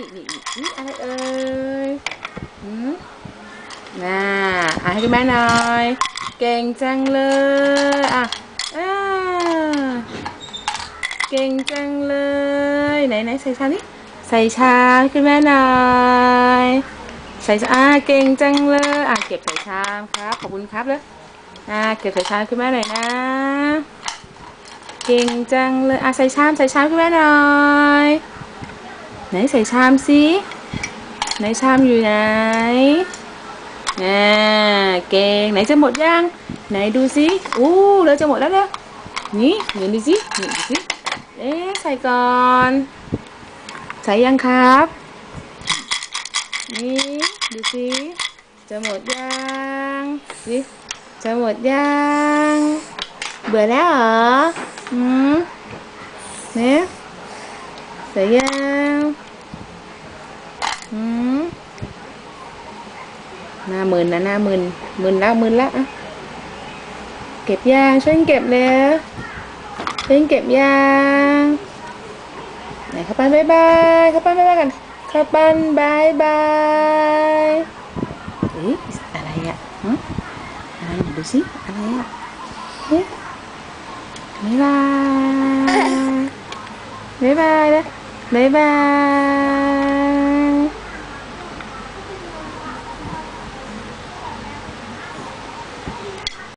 นี่นี่นี่นี่อะไรเอ่ยหืมน่าอะให้คุณแม่หน่อย เก่งจังเลยอะอ่าเก่งจังเลย ไหนไหนใส่ชามนี่ใส่ชามให้คุณแม่หน่อยใส่ชามอ่าเก่งจังเลยอะเก็บใส่ชามครับขอบคุณครับเลยอ่าเก็บใส่ชามคุณแม่หน่อยนะเก่งจังเลยอะใส่ชามใส่ชามคุณแม่หน่อย ไหนใส่ชามสิไหนชามอยู่ไหนน่าเก่งไหนจะหมดยังไหนดูสิอู้เราจะหมดแล้วเด้อนี่เดี๋ยวดูสินี่ดูสิเอ๊ะใส่ก่อน ใส่ยังครับ นี่ดูสิจะหมดยังสิจะหมดยังเบื่อแล้วเหรออืมเนี่ยใส่ยัง หน้ามึนนะหน้ามึนมึนแล้วมึนแล้วอะเก็บยางช่วยเก็บแล้วช่วยเก็บยางไหนข้าปั้นบายบายข้าปั้นบายบายกันข้าปั้นบายบายเอ๊ะอะไรอะฮะอะไรไหนดูสิอะไรอะเอ๊ะบายบายบายบายนะบายบาย